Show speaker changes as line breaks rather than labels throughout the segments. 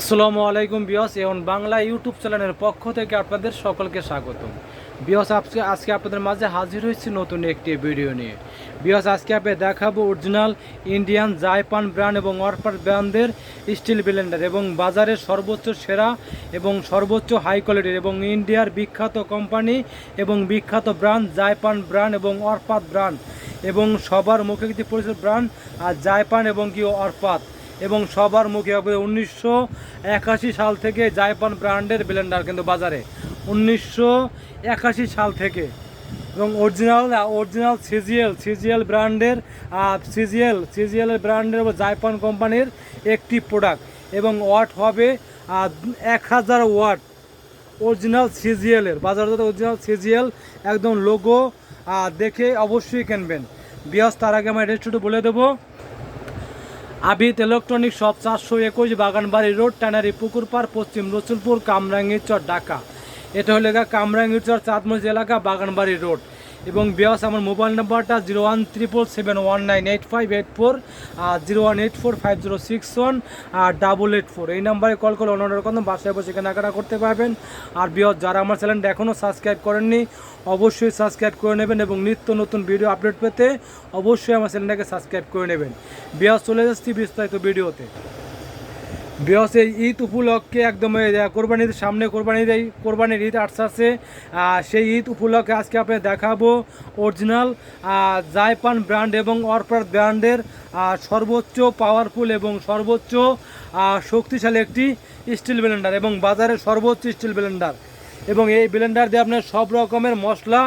আসসালামু আলাইকুম বিয়স এবং বাংলা ইউটিউব চ্যানেলের পক্ষ থেকে আপনাদের সকলকে স্বাগত বিয়স, আজকে আজকে আপনাদের মাঝে হাজির হয়েছি নতুন একটি ভিডিও নিয়ে। বিয়স, আজকে আপনি দেখাবো অরিজিনাল ইন্ডিয়ান জাইপান ব্র্যান্ড এবং অরপার ব্র্যান্ডের স্টিল ব্লেন্ডার এবং বাজারের সর্বোচ্চ সেরা এবং সর্বোচ্চ হাই কোয়ালিটির এবং ইন্ডিয়ার বিখ্যাত কোম্পানি এবং বিখ্যাত ব্র্যান্ড, জাইপান ব্র্যান্ড এবং অরপাত ব্র্যান্ড এবং সবার মুখে কিছু পরিচিত ব্র্যান্ড, আর জাইপান এবং কি অরপাত। এবং সবার মুখে হবে উনিশশো একাশি সাল থেকে জাইপান ব্র্যান্ডের ব্লেন্ডার কিন্তু বাজারে। উনিশশো একাশি সাল থেকে। এবং অরিজিনাল অরিজিনাল সিজিএল সিজিএল ব্র্যান্ডের সিজিএল সিজিএল ব্র্যান্ডের এবং জাইপান কোম্পানির একটি প্রোডাক্ট এবং ওয়াট হবে এক হাজার ওয়াট অরিজিনাল সিজিএলের বাজারজাত অরিজিনাল সিজিএল, একদম লোগো দেখে অবশ্যই কিনবেন। বিয়াস, তার আগে আমার রেস্টুরেন্ট বলে দেবো। আবিদ ইলেকট্রনিক শপ চারশো একুশ বাগানবাড়ি রোড, ট্যানারি পুকুরপাড় পশ্চিম রসুলপুর, কামরাঙ্গীরচর, ঢাকা। এটা হলো কামরাঙ্গীরচর চাঁদমজি এলাকা, বাগানবাড়ি রোড। এবং বিয়াস, আমার মোবাইল নাম্বারটা zero one triple seven one nine eight five eight four, আর zero one eight four five zero six one, আর ডাবল এইট ফোর। এই নাম্বারে কল করে অন্য রকম বাসায় বসে কেনাকাটা করতে পারবেন। আর বিয়াস, যারা আমার চ্যানেলটা এখনও সাবস্ক্রাইব করেননি, অবশ্যই সাবস্ক্রাইব করে নেবেন এবং নিত্য নতুন ভিডিও আপডেট পেতে অবশ্যই আমার চ্যানেলটাকে সাবস্ক্রাইব করে নেবেন। বিয়াস, চলে যাচ্ছি বিস্তারিত ভিডিওতে। বিয়াস এই ঈদ উপলক্ষে একদম কোরবানির সামনে কোরবানির এই কোরবানির ঈদ আসছে। আহ, সেই ঈদ উপলক্ষে আজকে আপনাদের দেখাবো অরিজিনাল জাইপান ব্র্যান্ড এবং অরপার ব্র্যান্ডের সর্বোচ্চ পাওয়ারফুল এবং সর্বোচ্চ শক্তিশালী একটি স্টিল ব্লেন্ডার এবং বাজারের সর্বোচ্চ স্টিল ব্লেন্ডার এবং এই ব্লেন্ডার দিয়ে আপনার সব রকমের মশলা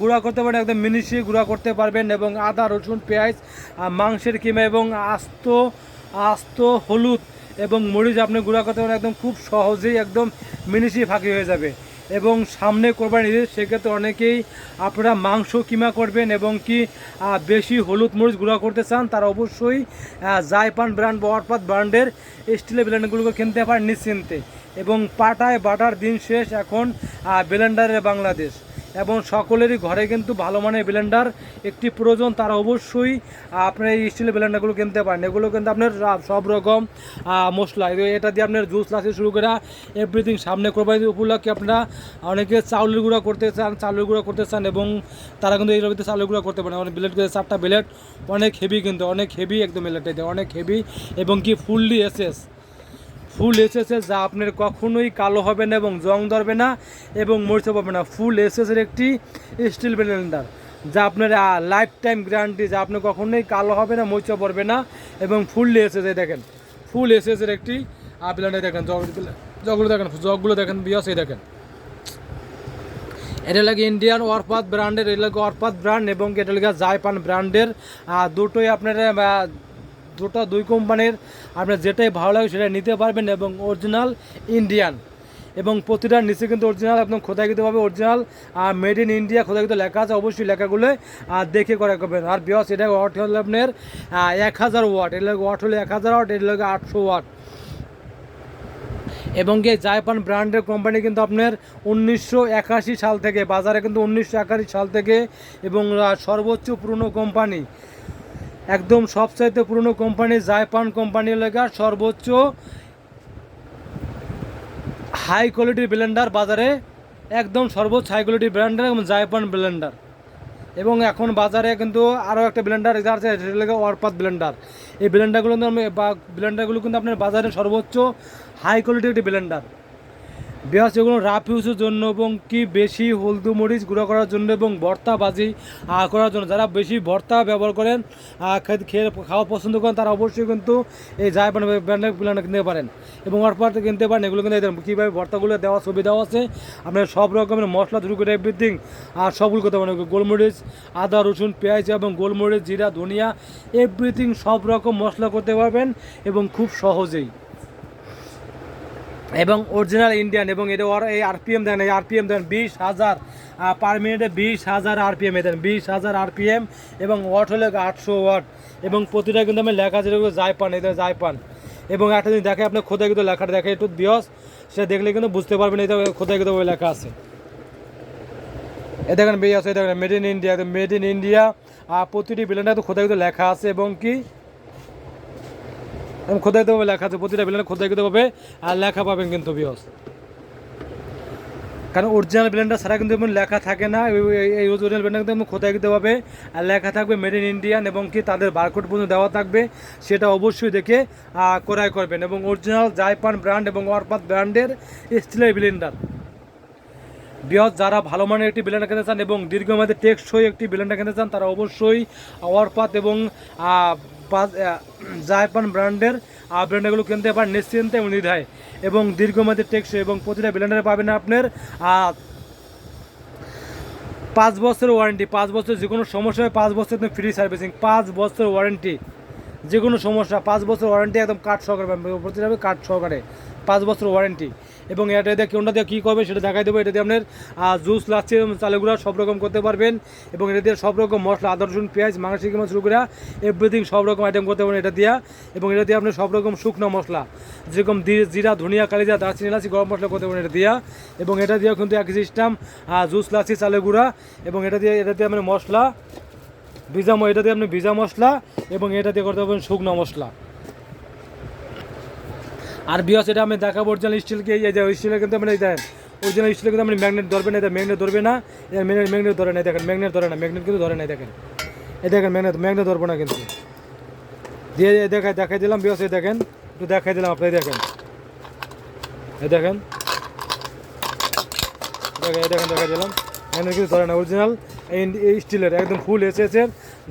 গুঁড়া করতে পারেন একদম মিনিশি গুঁড়া করতে পারবেন এবং আদা রসুন পেঁয়াজ মাংসের কিমা এবং আস্ত আস্ত হলুদ এবং মরিচ আপনি গুঁড়া করতে পারেন একদম খুব সহজেই একদম মিনিশি ফাঁকি হয়ে যাবে। এবং সামনে কোরবানি ঈদ সেক্ষেত্রে অনেকেই আপনারা মাংস কিমা করবেন এবং কি বেশি হলুদ মরিচ গুঁড়া করতে চান তারা অবশ্যই আহ, জাইপান ব্র্যান্ড বা ব্র্যান্ডের স্টিলের ব্র্যান্ডগুলোকে কিনতে পারেন নিশ্চিন্তে। এবং পাটায় বাটার দিন শেষ এখন ব্লেন্ডারের বাংলাদেশ। এবং সকলেরই ঘরে কিন্তু ভালো মানের ব্লেন্ডার একটি প্রয়োজন, তারা অবশ্যই আপনার এই স্টিলের ব্লেন্ডারগুলো কিনতে পারেন। এগুলো কিন্তু আপনার সব রকম মশলা। এটা দিয়ে আপনার জুস লাসে শুরু করে এভরিথিং সামনে কোরবানি উপলক্ষে আপনারা অনেকে চাউলের গুঁড়া করতে চান চাউলের গুঁড়া করতে চান এবং তারা কিন্তু এই রবিতে চাউলের গুঁড়া করতে পারেন অনেক ব্লেড চারটা ব্লেড অনেক হেভি কিন্তু, অনেক হেভি একদম ব্লেড অনেক হেভি এবং কি ফুললি এসএস ফুল এসেছে যা আপনার কখনোই কালো হবে না এবং জং ধরবে না এবং মরিচা পাবে না। ফুল এসএসের একটি স্টিল ব্লেন্ডার যা আপনার লাইফ টাইম গ্যারান্টি যা আপনি কখনোই কালো হবে না মরিচা পড়বে না এবং ফুললি এসেছে দেখেন। ফুল এসএসের একটি ব্লেন্ডার দেখেন, জগ জগগুলো দেখেন জগগুলো দেখেন, বিয়াস, এই দেখেন। এটা লাগে ইন্ডিয়ান ওয়ারপাত ব্র্যান্ডের এটা লাগে ওয়ারপাত ব্র্যান্ড এবং এটা লাগে জাইপান ব্র্যান্ডের দুটোই আপনার দুটো দুই কোম্পানির আপনার যেটাই ভালো লাগে সেটা নিতে পারবেন এবং অরিজিনাল ইন্ডিয়ান। এবং প্রতিটার নিচে কিন্তু অরিজিনাল একদম খোদাইকৃতভাবে অরিজিনাল। আর মেড ইন ইন্ডিয়া খোদাইকৃত লেখা আছে অবশ্যই লেখাগুলো আহ, দেখে করা করবেন। আর বিয়স এটা ওয়াট হল আপনার এক হাজার ওয়াট। এটা ওয়াট হলো এক হাজার ওয়াট এটা লাগে আটশো ওয়াট। এবং এই জাইপান ব্র্যান্ডের কোম্পানি কিন্তু আপনার উনিশশো একাশি সাল থেকে বাজারে কিন্তু উনিশশো একাশি সাল থেকে এবং সর্বোচ্চ পুরনো কোম্পানি একদম সবচাইতে পুরনো কোম্পানি জাইপান কোম্পানি এলাকার সর্বোচ্চ হাই কোয়ালিটির ব্লেন্ডার বাজারে, একদম সর্বোচ্চ হাই কোয়ালিটির ব্র্যান্ডার এবং জাইপান ব্লেন্ডার এবং এখন বাজারে কিন্তু আরও একটা ব্লেন্ডার আছে সেটা ব্লেন্ডার এই ব্লেন্ডারগুলো কিন্তু ব্লেন্ডারগুলো কিন্তু আপনার বাজারে সর্বোচ্চ হাই কোয়ালিটির একটি ব্লেন্ডার বিহাস এগুলো রাফ ইউজের জন্য এবং কি বেশি হলদু মরিচ গুঁড়ো করার জন্য এবং ভর্তা বাজি করার জন্য। যারা বেশি ভর্তা ব্যবহার করেন খেয়ে খাওয়া পছন্দ করেন, তারা অবশ্যই কিন্তু এই জায়পান ব্র্যান্ডের ব্লেন্ডার কিনতে পারেন। এবং অরপাত কিনতে পারেন, এগুলো কিন্তু কীভাবে ভর্তাগুলো দেওয়া ছবি দেওয়া আছে। আপনার সব রকমের মশলা শুরু করে এভরিথিং আর সবগুলো করতে পারেন। গোলমরিচ, আদা, রসুন, পেঁয়াজ এবং গোলমরিচ, জিরা, ধনিয়া এভরিথিং সব রকম মশলা করতে পারবেন এবং খুব সহজেই। এবং অরিজিনাল ইন্ডিয়ান এবং এটা ওর এই আরপিএম দেন, এই আরপিএম দেন বিশ হাজার পার মিনিটে বিশ হাজার আরপিএম এ দেন, বিশ হাজার আরপিএম এবং ওয়াট হলে আটশো ওয়াট এবং প্রতিটা কিন্তু আমি লেখা আছে জাইপান, এটা জাইপান। এবং একটা জিনিস দেখে আপনার খোদাই কিন্তু লেখাটা দেখে, একটু বিয়স সে দেখলে কিন্তু বুঝতে পারবেন এটা খোদাই কিন্তু লেখা আছে। এ দেখেন বিয়স এই দেখেন made in India made in India প্রতিটি বিলেন্ডার তো খোদাই কিন্তু লেখা আছে এবং কি এবং খোদাই দেবে লেখা আছে, প্রতিটা ব্লেন্ডার খোদাই দিতে হবে, আর লেখা পাবেন কিন্তু বিয়স কারণ অরিজিনাল ব্র্যান্ডটা সারা কিন্তু এমন লেখা থাকে না, এই- অরিজিনাল ব্র্যান্ডটা কিন্তু খোদাই দিতে হবে, আর লেখা থাকবে মেড ইন ইন্ডিয়ান এবং কি তাদের বারকোড পর্যন্ত দেওয়া থাকবে, সেটা অবশ্যই দেখে ক্রয় করবেন। এবং অরিজিনাল জাইপান ব্র্যান্ড এবং অরপাত ব্র্যান্ডের স্টিলের ব্লেন্ডার বৃহৎ যারা ভালো মানের একটি ব্লেন্ডার কিনতে চান এবং দীর্ঘমেয়াদে টেকসই একটি ব্লেন্ডার কিনতে চান, তারা অবশ্যই ওয়ারপাত এবং জাইপান ব্র্যান্ডের ব্লেন্ডারগুলো কিনতে পারেন নিশ্চিন্তে এবং নির্ধায়। এবং দীর্ঘমেয়াদে টেকসই এবং প্রতিটা ব্লেন্ডারে পাবেন আপনার পাঁচ বছরের ওয়ারেন্টি, পাঁচ বছর যে কোনো সমস্যা হয় পাঁচ বছর ফ্রি সার্ভিসিং, পাঁচ বছর ওয়ারেন্টি। যে কোনো সমস্যা, পাঁচ বছর ওয়ারেন্টি একদম কাঠ সহকারে প্রতিটা কাঠ সহকারে, পাঁচ বছর ওয়ারেন্টি এবং এটা দিয়ে কোনটা দিয়ে কী করবে সেটা দেখাই দেবো। এটা দিয়ে আপনার জুস লাচ্ছি চালেগুলো সব রকম করতে পারবেন। এবং এটা দিয়ে সব রকম মশলা, আদা, রসুন, পেঁয়াজ, মাংস, কিমা শুরু করে এভরিথিং সব রকম আইটেম করতে পারবেন এটা দিয়া। এবং এটা দিয়ে আপনি সব রকম শুকনো মশলা, যেরকম জিরা, ধনিয়া, কালিজা, দারচিনি লাচি গরম মশলা করতে পারবেন এটা দিয়া। এবং এটা দিয়েও কিন্তু এক সিস্টেম জুস লাচ্ছি, চালের গুঁড়া। এবং এটা দিয়ে এটা দিয়ে আপনি মশলা ভিজা এটা দিয়ে আপনি ভিজা মশলা এবং এটা দিয়ে করতে পারবেন শুকনো মশলা। আর বিয়স, এটা আমি দেখাবো অরিজিনাল স্টিলকে এই যে স্টিলের কিন্তু আপনি দেখেন অরিজিনাল স্টিলের কিন্তু আপনি ম্যাগনেট ধরবেন এটা ম্যাগনেট ধরবে না এর ম্যাগনেট ম্যাগনেট ধরে না দেখেন ম্যাগনেট ধরে না ম্যাগনেট কিন্তু ধরে না দেখেন। এই দেখেন ম্যাগনেট ম্যাগনেট ধরবো না কিন্তু। দিয়ে, এই দেখাই দিলাম, বিয়স, এই দেখেন, একটু দেখাই দিলাম আপনি দেখেন। এই দেখেন। দেখেন দেখাই দিলাম। ম্যাগনেট কিন্তু ধরে না অরিজিনাল স্টিলের, একদম ফুল এসেছেন,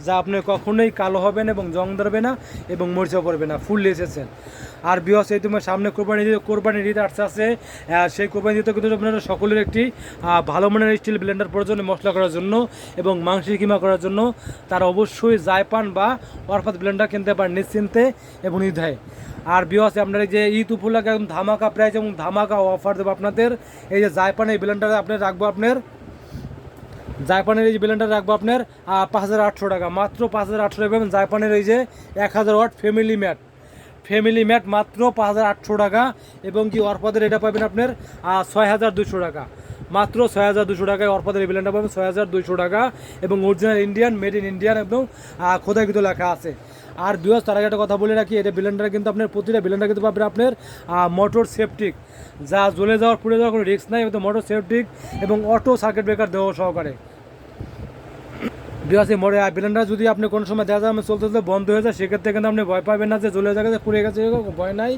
যা আপনি কখনোই কালো হবেন এবং জং ধরবে না এবং মরিচা পড়বে না, ফুল এসেছেন। আর বিহস, এই তোমার সামনে কোরবানি ঈদ কোরবানির ঈদ আসতে আছে সেই কোরবানি ঈদে কিন্তু আপনারা সকলের একটি ভালো মানের স্টিল ব্লেন্ডার প্রয়োজন মশলা করার জন্য এবং মাংসের কিমা করার জন্য। তারা অবশ্যই জায়পান বা অরফাত ব্লেন্ডার কিনতে পারেন নিশ্চিন্তে এবং নির্ধায় আর বিহস, আপনার এই যে ঈদ উপলক্ষে একদম ধামাকা প্রাইস এবং ধামাকা অফার দেবো আপনাদের। এই যে জায়পান এই ব্লেন্ডার আপনার রাখব আপনার জায়পানের এই যে ব্লেন্ডার রাখব আপনার পাঁচ হাজার আটশো টাকা। মাত্র পাঁচ হাজার আটশো টাকা পাবেন জাপানের এই যে এক হাজার watt family mat. Family mat মাত্র পাঁচ হাজার আটশো টাকা এবং কি অর্পাদের এটা পাবেন আপনার ছয় হাজার দুশো টাকা। মাত্র ছয় হাজার দুশো টাকায় অর্পাদের এই ব্লেন্ডার পাবেন, ছয় হাজার দুশো টাকা এবং original Indian, made in Indian একদম খোদাকৃত লেখা আছে। আর বিহস তার আগে একটা কথা বলে রাখি, এটা ব্লেন্ডার কিন্তু আপনার প্রতিটা ব্লেন্ডার কিন্তু পাবেন আপনার মোটর সেফটিক যা জ্বলে যাওয়ার, পুড়ে যাওয়ার কোনো রিস্ক নাই এবং মোটর সেফটিক এবং অটো সার্কিট ব্রেকার দেওয়া সহকারে। বিকাশে মরে ব্লেন্ডার যদি আপনি কোনো সময় দেখা যায়, চলতে চলতে বন্ধ হয়ে যায়, সেক্ষেত্রে কিন্তু আপনি ভয় পাবেন না যে জ্বলে গেছে পুড়ে গেছে ভয় নাই।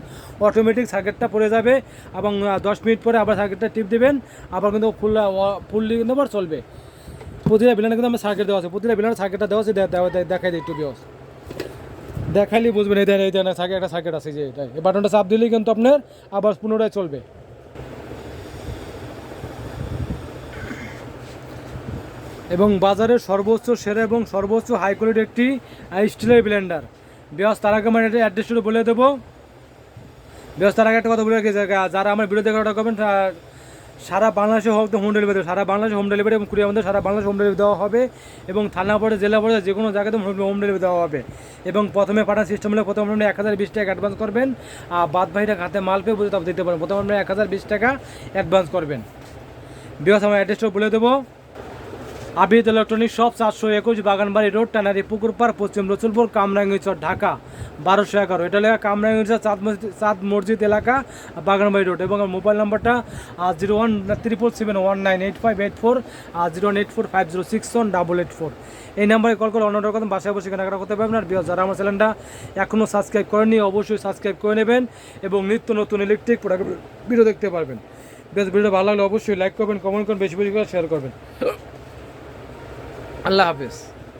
অটোমেটিক সার্কিটটা পড়ে যাবে এবং দশ মিনিট পরে আবার সার্কিটটা টিপ দেবেন, আবার কিন্তু ফুল ফুললি কিন্তু আবার চলবে। প্রতিটা ব্লেন্ডার কিন্তু আমার সার্কিট দেওয়া আছে, প্রতিটা ব্লেন্ডার সার্কিটটা দেওয়া আছে দেখাই দিই একটু বিয়স দেখাইলে বুঝবেন, এই দেন এই দেন সার্কিট একটা সার্কিট আছে যে এটাই এই বাটনটা চাপ দিলেই কিন্তু আপনার আবার পুনরায় চলবে। এবং বাজারের সর্বোচ্চ সেরা এবং সর্বোচ্চ হাই কোয়ালিটি একটি স্টিলের ব্লেন্ডার বিয়াস, তার আগে আমার এটা অ্যাড্রেসটা বলে দেবো। বিয়াস, তার আগে একটা কথা বলে রাখি, যারা আমার বিরুদ্ধে কথা করবেন সারা বাংলাদেশে হোক হোম ডেলিভারি সারা বাংলাদেশে হোম ডেলিভারি এবং মধ্যে সারা বাংলাদেশে হোম ডেলিভারি দেওয়া হবে এবং থানা পর্যায়ে জেলা পর্যায়ে যে কোনো জায়গাতে হোম ডেলিভারি দেওয়া হবে। এবং প্রথমে পাঠার সিস্টেম হলে প্রথমে আপনি এক হাজার বিশ টাকা অ্যাডভান্স করবেন, আর বাদ ভাইটা হাতে মাল পেয়ে বুঝে তবে দিতে পারেন প্রথমে আপনি এক হাজার বিশ টাকা অ্যাডভান্স করবেন। বিয়াস আমার অ্যাড্রেসটা বলে দেবো। আবিদ ইলেকট্রনিক শপ চারশো একুশ বাগানবাড়ি রোড টানারি পুকুরপাড় পশ্চিম রসুলপুর কামরাঙ্গিচর ঢাকা, বারোশো এগারো। এটা লেখা কামরাঙ্গিচর চাঁদ মসজিদ চাঁদ মসজিদ এলাকা, বাগানবাড়ি রোড। এবং মোবাইল নাম্বারটা zero one triple seven one nine eight five eight four zero one eight four five zero six one double eight four. এই নাম্বারে কল করে অন্য রকম বাসায় বসে কেনাকাটা করতে পারবেন। আর বিয়াস যারা আমার চ্যানেলটা এখনও সাবস্ক্রাইব করেননি, অবশ্যই সাবস্ক্রাইব করে নেবেন এবং নিত্য নতুন ইলেকট্রিক প্রোডাক্ট ভিডিও দেখতে পারবেন। বেশ ভিডিও ভালো লাগলে অবশ্যই লাইক করবেন কমেন্ট করবেন, বেশি বেশি করে শেয়ার করবেন। আল্লাহ হাফিজ